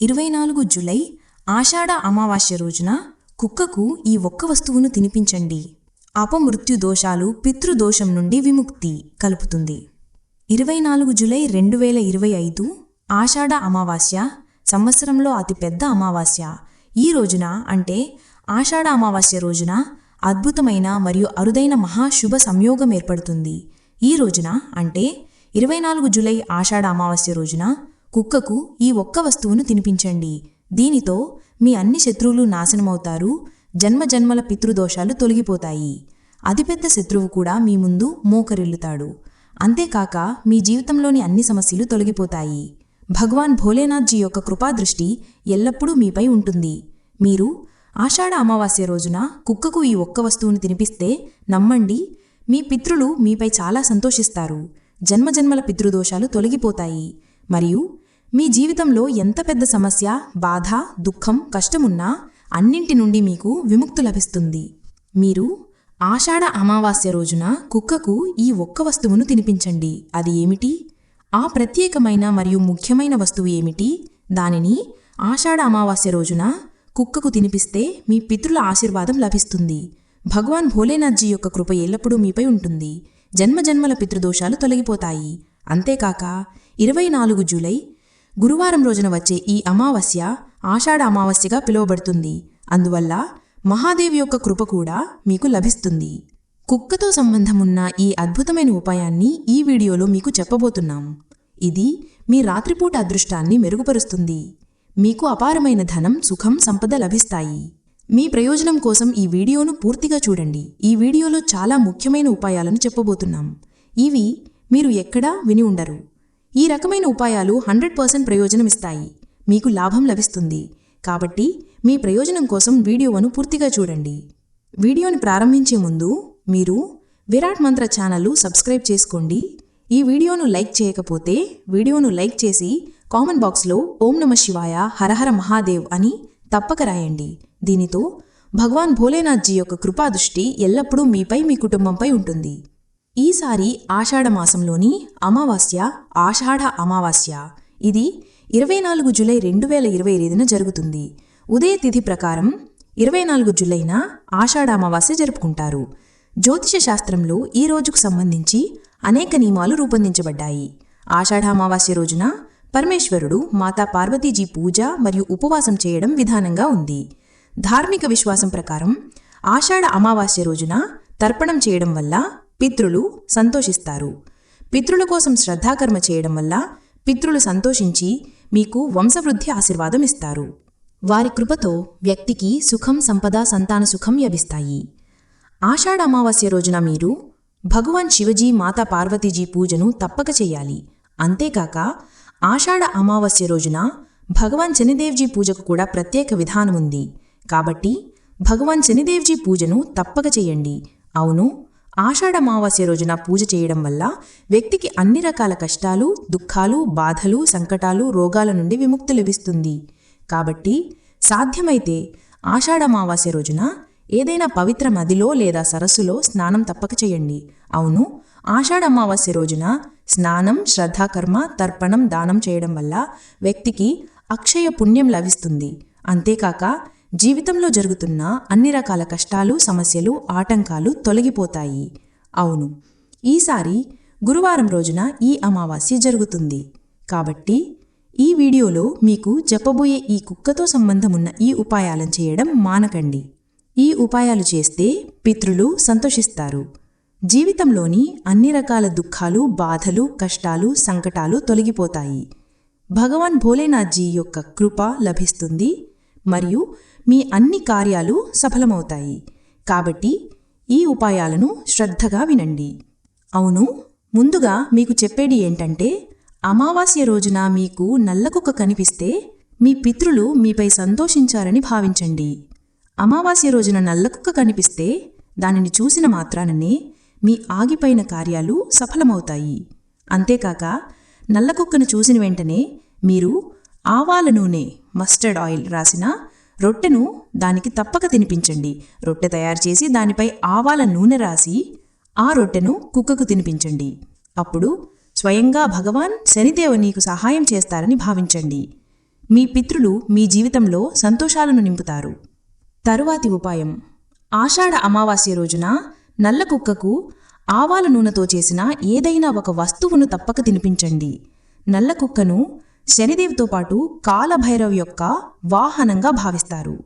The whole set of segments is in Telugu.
ఇరవై నాలుగు జులై ఆషాఢ అమావాస్య రోజున కుక్కకు ఈ ఒక్క వస్తువును తినిపించండి. అపమృత్యు దోషాలు పితృదోషం నుండి విముక్తి కలుపుతుంది. ఇరవై నాలుగు జులై రెండు వేల ఇరవై ఐదు ఆషాఢ అమావాస్య సంవత్సరంలో అతిపెద్ద అమావాస్య. ఈ రోజున అంటే ఆషాఢ అమావాస్య రోజున అద్భుతమైన మరియు అరుదైన మహాశుభ సంయోగం ఏర్పడుతుంది. ఈ రోజున అంటే ఇరవై నాలుగు జులై ఆషాఢ అమావాస్య రోజున కుక్కకు ఈ ఒక్క వస్తువును తినిపించండి. దీనితో మీ అన్ని శత్రువులు నాశనమవుతారు జన్మ జన్మల పితృదోషాలు తొలగిపోతాయి. అతిపెద్ద శత్రువు కూడా మీ ముందు మోకరిల్లుతాడు. అంతేకాక మీ జీవితంలోని అన్ని సమస్యలు తొలగిపోతాయి. భగవాన్ భోలేనాథ్జీ యొక్క కృపాదృష్టి ఎల్లప్పుడూ మీపై ఉంటుంది. మీరు ఆషాఢ అమావాస్య రోజున కుక్కకు ఈ ఒక్క వస్తువును తినిపిస్తే నమ్మండి మీ పితృలు మీపై చాలా సంతోషిస్తారు. జన్మజన్మల పితృదోషాలు తొలగిపోతాయి. మరియు మీ జీవితంలో ఎంత పెద్ద సమస్య బాధ దుఃఖం కష్టమున్నా అన్నింటి నుండి మీకు విముక్తి లభిస్తుంది. మీరు ఆషాఢ అమావాస్య రోజున కుక్కకు ఈ ఒక్క వస్తువును తినిపించండి. అది ఏమిటి? ఆ ప్రత్యేకమైన మరియు ముఖ్యమైన వస్తువు ఏమిటి? దానిని ఆషాఢ అమావాస్య రోజున కుక్కకు తినిపిస్తే మీ పితృల ఆశీర్వాదం లభిస్తుంది. భగవాన్ భోలేనాథ్జీ యొక్క కృప ఎల్లప్పుడూ మీపై ఉంటుంది. జన్మజన్మల పితృదోషాలు తొలగిపోతాయి. అంతేకాక ఇరవై నాలుగు జూలై గురువారం రోజున వచ్చే ఈ అమావాస్య ఆషాఢ అమావాస్యగా పిలువబడుతుంది. అందువల్ల మహాదేవి యొక్క కృప కూడా మీకు లభిస్తుంది. కుక్కతో సంబంధమున్న ఈ అద్భుతమైన ఉపాయాన్ని ఈ వీడియోలో మీకు చెప్పబోతున్నాం. ఇది మీ రాత్రిపూట అదృష్టాన్ని మెరుగుపరుస్తుంది. మీకు అపారమైన ధనం సుఖం సంపద లభిస్తాయి. మీ ప్రయోజనం కోసం ఈ వీడియోను పూర్తిగా చూడండి. ఈ వీడియోలో చాలా ముఖ్యమైన ఉపాయాలను చెప్పబోతున్నాం. ఇవి మీరు ఎక్కడా విని ఉండరు. ఈ రకమైన ఉపాయాలు హండ్రెడ్ పర్సెంట్ ప్రయోజనం ఇస్తాయి మీకు లాభం లభిస్తుంది. కాబట్టి మీ ప్రయోజనం కోసం వీడియోను పూర్తిగా చూడండి. వీడియోని ప్రారంభించే ముందు మీరు విరాట్ మంత్ర ఛానల్ సబ్స్క్రైబ్ చేసుకోండి. ఈ వీడియోను లైక్ చేయకపోతే వీడియోను లైక్ చేసి కామెంట్ బాక్స్లో ఓం నమ శివాయ హరహర మహాదేవ్ అని తప్పక రాయండి. దీనితో భగవాన్ భోలేనాథ్జీ యొక్క కృపాదృష్టి ఎల్లప్పుడూ మీపై మీ కుటుంబంపై ఉంటుంది. ఈసారి ఆషాఢ మాసంలోని అమావాస్య ఆషాఢ అమావాస్య. ఇది ఇరవై నాలుగు జులై రెండు వేల ఇరవై ఐదున జరుగుతుంది. ఉదయ తిథి ప్రకారం ఇరవై నాలుగు జులైన ఆషాఢ అమావాస్య జరుపుకుంటారు. జ్యోతిష శాస్త్రంలో ఈ రోజుకు సంబంధించి అనేక నియమాలు రూపొందించబడ్డాయి. ఆషాఢ అమావాస్య రోజున పరమేశ్వరుడు మాతా పార్వతీజీ పూజ మరియు ఉపవాసం చేయడం విధానంగా ఉంది. ధార్మిక విశ్వాసం ప్రకారం ఆషాఢ అమావాస్య రోజున తర్పణం చేయడం వల్ల పితృలు సంతోషిస్తారు. పితృల కోసం శ్రద్ధాకర్మ చేయడం వల్ల పితృలు సంతోషించి మీకు వంశవృద్ధి ఆశీర్వాదం ఇస్తారు. వారి కృపతో వ్యక్తికి సుఖం సంపద సంతాన సుఖం లభిస్తాయి. ఆషాఢ అమావాస్య రోజున మీరు భగవాన్ శివజీ మాతా పార్వతీజీ పూజను తప్పక చేయాలి. అంతేకాక ఆషాఢ అమావాస్య రోజున భగవాన్ శనిదేవ్జీ పూజకు కూడా ప్రత్యేక విధానం ఉంది. కాబట్టి భగవాన్ శనిదేవ్జీ పూజను తప్పక చేయండి. అవును ఆషాఢ అమావాస్య రోజున పూజ చేయడం వల్ల వ్యక్తికి అన్ని రకాల కష్టాలు దుఃఖాలు బాధలు సంకటాలు రోగాల నుండి విముక్తి లభిస్తుంది. కాబట్టి సాధ్యమైతే ఆషాఢ అమావాస్య రోజున ఏదైనా పవిత్ర నదిలో లేదా సరస్సులో స్నానం తప్పక చేయండి. అవును ఆషాఢ అమావాస్య రోజున స్నానం శ్రద్ధాకర్మ తర్పణం దానం చేయడం వల్ల వ్యక్తికి అక్షయ పుణ్యం లభిస్తుంది. అంతేకాక జీవితంలో జరుగుతున్న అన్ని రకాల కష్టాలు సమస్యలు ఆటంకాలు తొలగిపోతాయి. అవును ఈసారి గురువారం రోజున ఈ అమావాస్య జరుగుతుంది. కాబట్టి ఈ వీడియోలో మీకు చెప్పబోయే ఈ కుక్కతో సంబంధమున్న ఈ ఉపాయాలను చేయడం మానకండి. ఈ ఉపాయాలు చేస్తే పితృలు సంతోషిస్తారు. జీవితంలోని అన్ని రకాల దుఃఖాలు బాధలు కష్టాలు సంకటాలు తొలగిపోతాయి. భగవాన్ భోలేనాథ్జీ యొక్క కృప లభిస్తుంది మరియు మీ అన్ని కార్యాలు సఫలమవుతాయి. కాబట్టి ఈ ఉపాయాలను శ్రద్ధగా వినండి. అవును ముందుగా మీకు చెప్పేది ఏంటంటే అమావాస్య రోజున మీకు నల్లకుక్క కనిపిస్తే మీ పితృలు మీపై సంతోషించారని భావించండి. అమావాస్య రోజున నల్లకుక్క కనిపిస్తే దానిని చూసిన మాత్రాననే మీ ఆగిపోయిన కార్యాలు సఫలమవుతాయి. అంతేకాక నల్లకుక్కను చూసిన వెంటనే మీరు ఆవాల నూనె మస్టర్డ్ ఆయిల్ రాసిన రొట్టెను దానికి తప్పక తినిపించండి. రొట్టె తయారు చేసి దానిపై ఆవాల నూనె రాసి ఆ రొట్టెను కుక్కకు తినిపించండి. అప్పుడు స్వయంగా భగవాన్ శనిదేవ నీకు సహాయం చేస్తారని భావించండి. మీ పితృలు మీ జీవితంలో సంతోషాలను నింపుతారు. తరువాతి ఉపాయం. ఆషాఢ అమావాస్య రోజున నల్ల కుక్కకు ఆవాల నూనెతో చేసిన ఏదైనా ఒక వస్తువును తప్పక తినిపించండి. నల్ల కుక్కను శనిదేవితో పాటు కాలభైరవ్ యొక్క వాహనంగా భావిస్తారు.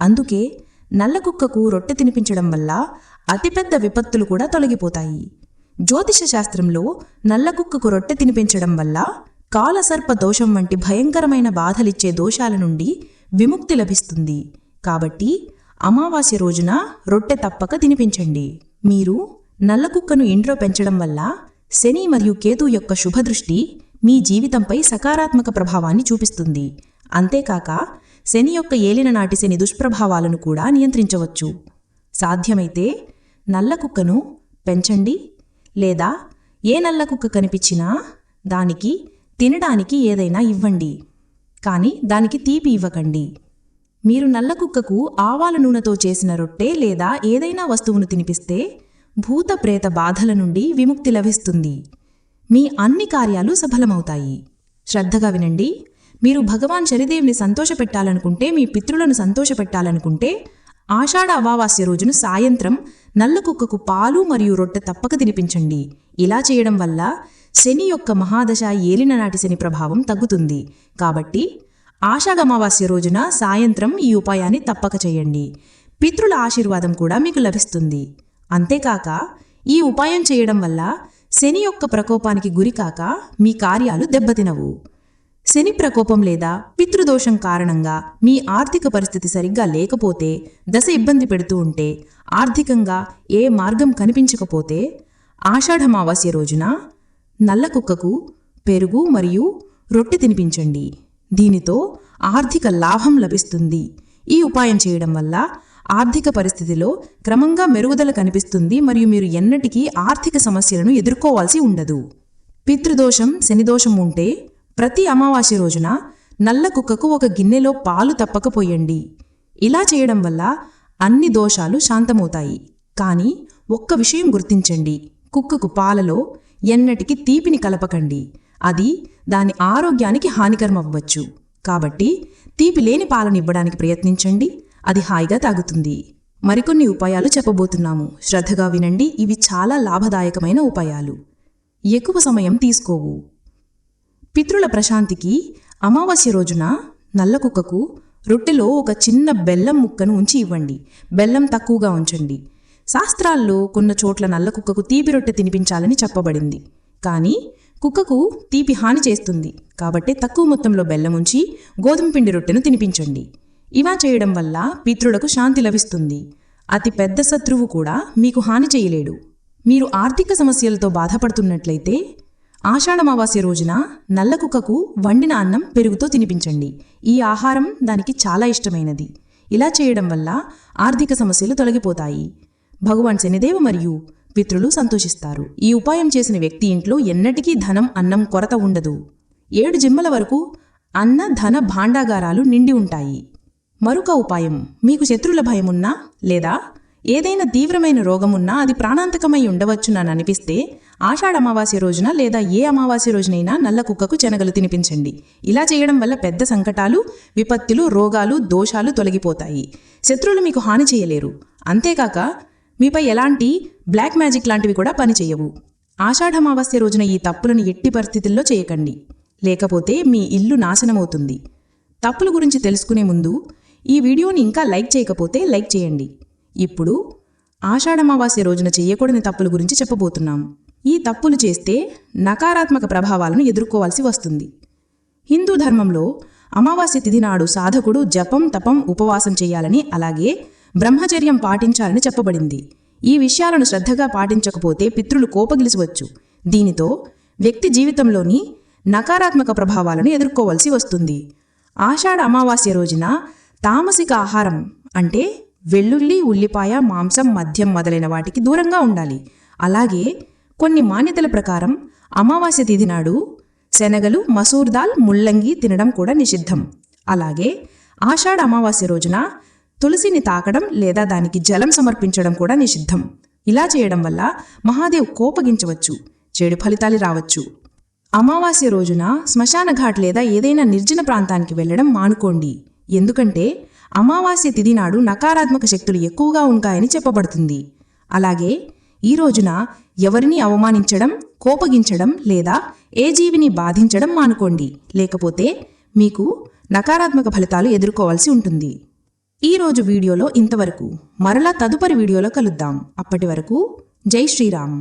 అందుకే నల్ల కుక్కకు రొట్టె తినిపించడం వల్ల అతిపెద్ద విపత్తులు కూడా తొలగిపోతాయి. జ్యోతిష శాస్త్రంలో నల్ల కుక్కకు రొట్టె తినిపించడం వల్ల కాలసర్ప దోషం వంటి భయంకరమైన బాధలిచ్చే దోషాల నుండి విముక్తి లభిస్తుంది. కాబట్టి అమావాస్య రోజున రొట్టె తప్పక తినిపించండి. మీరు నల్ల కుక్కను ఇంట్లో పెంచడం వల్ల శని మరియు కేతు యొక్క శుభదృష్టి మీ జీవితంపై సకారాత్మక ప్రభావాన్ని చూపిస్తుంది. అంతేకాక శని యొక్క ఏలిన నాటి శని దుష్ప్రభావాలను కూడా నియంత్రించవచ్చు. సాధ్యమైతే నల్ల కుక్కను పెంచండి. లేదా ఏ నల్ల కుక్క కనిపించినా దానికి తినడానికి ఏదైనా ఇవ్వండి. కానీ దానికి తీపి ఇవ్వకండి. మీరు నల్ల కుక్కకు ఆవాల నూనెతో చేసిన రొట్టె లేదా ఏదైనా వస్తువును తినిపిస్తే భూత ప్రేత బాధల నుండి విముక్తి లభిస్తుంది. మీ అన్ని కార్యాలు సఫలమవుతాయి. శ్రద్ధగా వినండి. మీరు భగవాన్ శనిదేవ్ని సంతోషపెట్టాలనుకుంటే మీ పితృలను సంతోషపెట్టాలనుకుంటే ఆషాఢ అమావాస్య రోజున సాయంత్రం నల్ల కుక్కకు పాలు మరియు రొట్టె తప్పక తినిపించండి. ఇలా చేయడం వల్ల శని యొక్క మహాదశ ఏలిన నాటి శని ప్రభావం తగ్గుతుంది. కాబట్టి ఆషాఢ అమావాస్య రోజున సాయంత్రం ఈ ఉపాయాన్ని తప్పక చేయండి. పితృల ఆశీర్వాదం కూడా మీకు లభిస్తుంది. అంతేకాక ఈ ఉపాయం చేయడం వల్ల శని యొక్క ప్రకోపానికి గురికాక మీ కార్యాలు దెబ్బతినవు. శని ప్రకోపం లేదా పితృదోషం కారణంగా మీ ఆర్థిక పరిస్థితి సరిగ్గా లేకపోతే దశ ఇబ్బంది పెడుతూ ఉంటే ఆర్థికంగా ఏ మార్గం కనిపించకపోతే ఆషాఢమావాస్య రోజున నల్ల కుక్కకు పెరుగు మరియు రొట్టె తినిపించండి. దీనితో ఆర్థిక లాభం లభిస్తుంది. ఈ ఉపాయం చేయడం వల్ల ఆర్థిక పరిస్థితిలో క్రమంగా మెరుగుదల కనిపిస్తుంది మరియు మీరు ఎన్నటికీ ఆర్థిక సమస్యలను ఎదుర్కోవాల్సి ఉండదు. పితృదోషం శనిదోషం ఉంటే ప్రతి అమావాస్య రోజున నల్ల కుక్కకు ఒక గిన్నెలో పాలు తప్పకపోయండి. ఇలా చేయడం వల్ల అన్ని దోషాలు శాంతమవుతాయి. కానీ ఒక్క విషయం గుర్తించండి. కుక్కకు పాలలో ఎన్నటికి తీపిని కలపకండి. అది దాని ఆరోగ్యానికి హానికరం అవ్వచ్చు కాబట్టి తీపి లేని పాలను ఇవ్వడానికి ప్రయత్నించండి. అది హాయిగా తాగుతుంది. మరికొన్ని ఉపాయాలు చెప్పబోతున్నాము. శ్రద్ధగా వినండి. ఇవి చాలా లాభదాయకమైన ఉపాయాలు. ఎక్కువ సమయం తీసుకోవు. పితృల ప్రశాంతికి అమావాస్య రోజున నల్ల కుక్కకు రొట్టెలో ఒక చిన్న బెల్లం ముక్కను ఉంచి ఇవ్వండి. బెల్లం తక్కువగా ఉంచండి. శాస్త్రాల్లో కొన్న చోట్ల నల్ల కుక్కకు తీపి రొట్టె తినిపించాలని చెప్పబడింది. కానీ కుక్కకు తీపి హాని చేస్తుంది. కాబట్టి తక్కువ మొత్తంలో బెల్లం ఉంచి గోధుమ పిండి రొట్టెను తినిపించండి. ఇలా చేయడం వల్ల పితృలకు శాంతి లభిస్తుంది. అతి పెద్ద శత్రువు కూడా మీకు హాని చేయలేడు. మీరు ఆర్థిక సమస్యలతో బాధపడుతున్నట్లయితే ఆషాఢమావాస్య రోజున నల్ల కుక్కకు వండిన అన్నం పెరుగుతో తినిపించండి. ఈ ఆహారం దానికి చాలా ఇష్టమైనది. ఇలా చేయడం వల్ల ఆర్థిక సమస్యలు తొలగిపోతాయి. భగవాన్ శనిదేవ మరియు పితృలు సంతోషిస్తారు. ఈ ఉపాయం చేసిన వ్యక్తి ఇంట్లో ఎన్నటికీ ధనం అన్నం కొరత ఉండదు. ఏడు జిమ్మల వరకు అన్న ధన భాండాగారాలు నిండి ఉంటాయి. మరొక ఉపాయం మీకు శత్రుల భయమున్నా లేదా ఏదైనా తీవ్రమైన రోగమున్నా అది ప్రాణాంతకమై ఉండవచ్చునని అనిపిస్తే ఆషాఢ అమావాస్య రోజున లేదా ఏ అమావాస్య రోజునైనా నల్ల కుక్కకు శనగలు తినిపించండి. ఇలా చేయడం వల్ల పెద్ద సంకటాలు విపత్తులు రోగాలు దోషాలు తొలగిపోతాయి. శత్రువులు మీకు హాని చేయలేరు. అంతేకాక మీపై ఎలాంటి బ్లాక్ మ్యాజిక్ లాంటివి కూడా పనిచేయవు ఆషాఢమావాస్య రోజున ఈ తప్పులను ఎట్టి పరిస్థితుల్లో చేయకండి. లేకపోతే మీ ఇల్లు నాశనమవుతుంది. తప్పుల గురించి తెలుసుకునే ముందు ఈ వీడియోని ఇంకా లైక్ చేయకపోతే లైక్ చేయండి. ఇప్పుడు ఆషాఢమావాస్య రోజున చేయకూడని తప్పుల గురించి చెప్పబోతున్నాం. ఈ తప్పులు చేస్తే నకారాత్మక ప్రభావాలను ఎదుర్కోవాల్సి వస్తుంది. హిందూ ధర్మంలో అమావాస్య తిథి నాడు సాధకుడు జపం తపం ఉపవాసం చేయాలని అలాగే బ్రహ్మచర్యం పాటించాలని చెప్పబడింది. ఈ విషయాలను శ్రద్ధగా పాటించకపోతే పితృలు కోపగిలిసవచ్చు. దీనితో వ్యక్తి జీవితంలోని నకారాత్మక ప్రభావాలను ఎదుర్కోవలసి వస్తుంది. ఆషాఢ అమావాస్య రోజున తామసిక ఆహారం అంటే వెల్లుల్లి ఉల్లిపాయ మాంసం మద్యం మొదలైన వాటికి దూరంగా ఉండాలి. అలాగే కొన్ని మాన్యతల ప్రకారం అమావాస్య తిథి నాడు శనగలు మసూర్ దాల్ ముల్లంగి తినడం కూడా నిషిద్ధం. అలాగే ఆషాఢ అమావాస్య రోజున తులసిని తాకడం లేదా దానికి జలం సమర్పించడం కూడా నిషిద్ధం. ఇలా చేయడం వల్ల మహాదేవ్ కోపగించవచ్చు చెడు ఫలితాలు రావచ్చు. అమావాస్య రోజున శ్మశాన ఘాట్ లేదా ఏదైనా నిర్జన ప్రాంతానికి వెళ్ళడం మానుకోండి. ఎందుకంటే అమావాస్య తిథి నాడు నకారాత్మక శక్తులు ఎక్కువగా ఉంటాయని చెప్పబడుతుంది. అలాగే ఈ రోజున ఎవరిని అవమానించడం కోపగించడం లేదా ఏ జీవిని బాధించడం మానుకోండి. లేకపోతే మీకు నకారాత్మక ఫలితాలు ఎదుర్కోవాల్సి ఉంటుంది. ఈ రోజు వీడియోలో ఇంతవరకు. మరలా తదుపరి వీడియోలో కలుద్దాం. అప్పటి వరకు జై శ్రీరామ్.